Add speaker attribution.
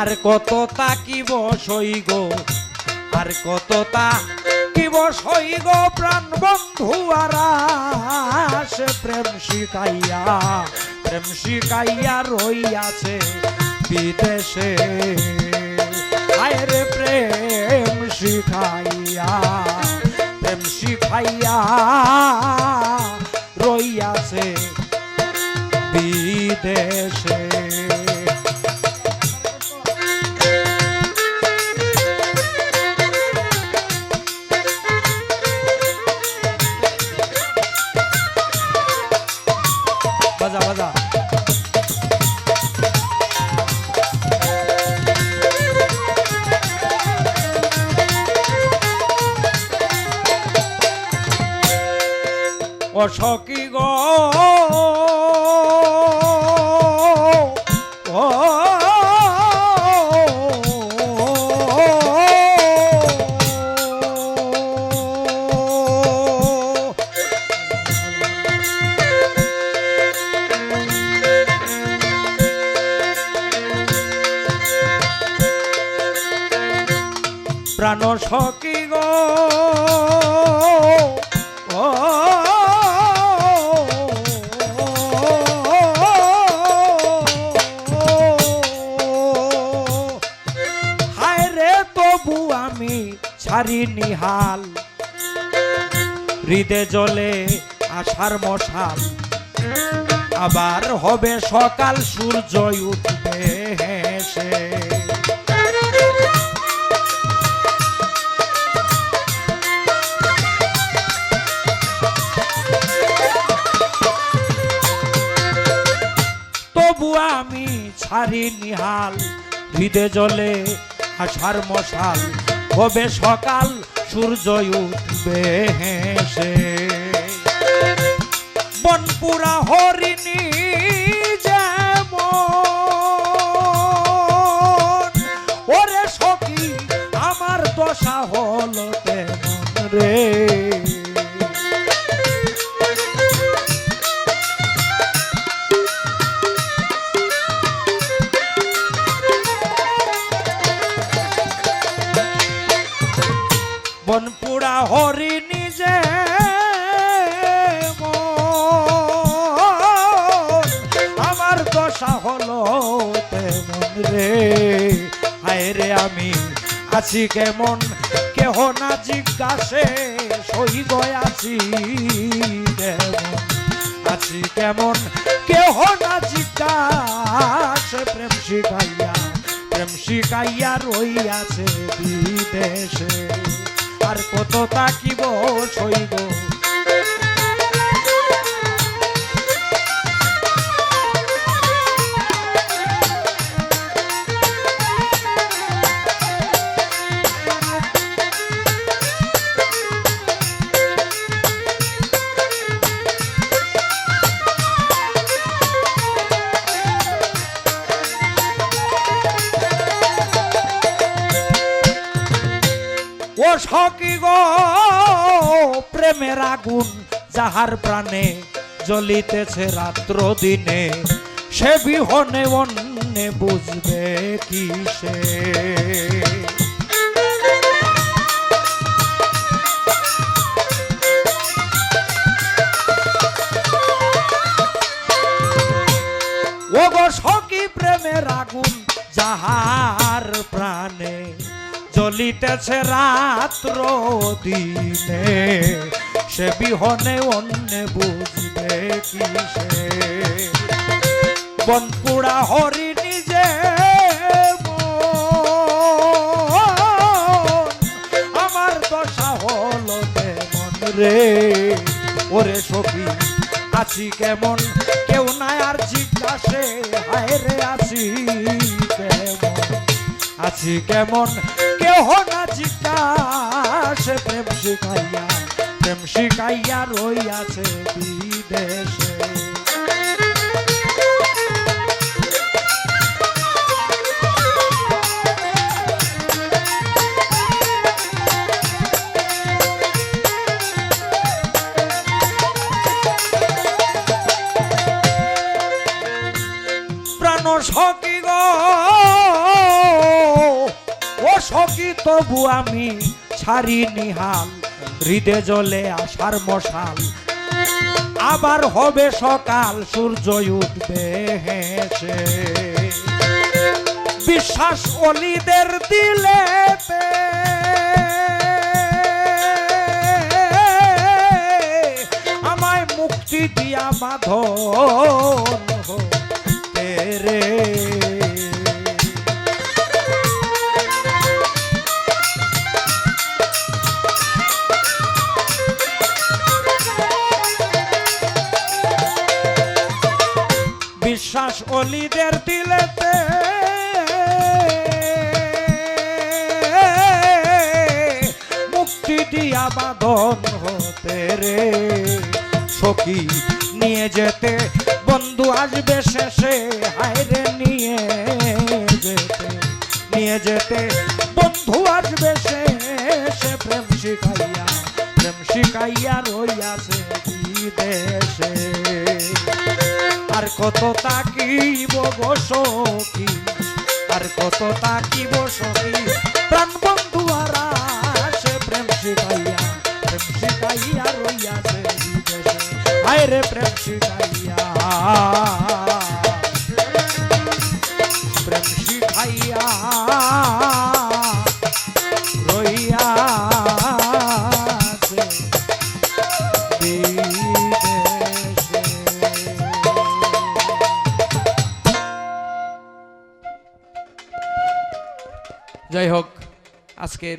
Speaker 1: আর কত তা কি বসই গো? আর কত তা কি বসই গো প্রাণ বন্ধু আর প্রেম শিখাইয়া প্রেম শিখাইয়া রইয়াছে বিদেশে। আয়রে প্রেম শিখাইয়া প্রেম শিখাইয়া রইয়াছে বিদেশে। অসকি গো। ও প্রাণ সকি গো। তবু আমি ছাড়ি নিহাল হৃদে জলে আশার মশাল। আবার হবে সকাল সূর্য উঠবে হেসে। তবু আমি ছাড়ি নিহাল হৃদে জলে আশার মশাল। হবে সকাল সূর্য উঠবে হেসে? বনপুরা হরিণী বনপুরা হরিণী যে আমার দশা হলো তেমন রে। হায় রে আমি আছি কেমন? কেহ না জিজ্ঞাসে সই আছি কেমন? আছি কেমন? কেহ না জিজ্ঞাসে, প্রেম শিখাইয়া প্রেম শিখাইয়া রইয়াছে বিদেশে। আর কত তাকিব সইব। আগুন যাহার প্রাণে জ্বলিতেছে রাত্র দিনে সে বিহনে অন্যে বুঝবে কিসে। ও গো সকি প্রেমের আগুন যাহার প্রাণে জ্বলিতেছে রাত্র দিনে সে বিহনে অন্য বুঝবে কিসে। বনপুরা হরি নিজে আমার দশা হলো রে? ওরে সখী, আছি কেমন? কেউ নাই আর জিজ্ঞাসে, হায় রে, আছি কেমন? আছি কেমন? কেহ না জিজ্ঞাসে প্রেম শিখাইয়া প্রেম শিখাইয়া রইয়াছে বিদেশে। প্রাণ সকি গো সখী তবু আমি ছাড়ি নিহাল, হৃদে জলে আসার মশাল। আবার হবে সকাল, সূর্য উঠবে হেসে। বিশ্বাস অলিদের দিলে আমায় মুক্তি দিয়া বাঁধন তেরে অলিদের দিলেতে মুক্তি দিয়া বাঁধন হতে রে। সখী, নিয়ে যেতে। বন্ধু আসবে শেষে হায়রে নিয়ে যেতে। নিয়ে যেতে। বন্ধু আসবে শেষে, প্রেম শিখাইয়া প্রেম শিখাইয়া রইয়াছে বিদেশে আর কত তাকিব সখী? আর কত তাকিব সখী? প্রাণ বন্ধু আর আসে প্রেম শিখাইয়া প্রেম শিখাইয়া রইয়াছে আয় রে প্রেম যাই হোক আজকের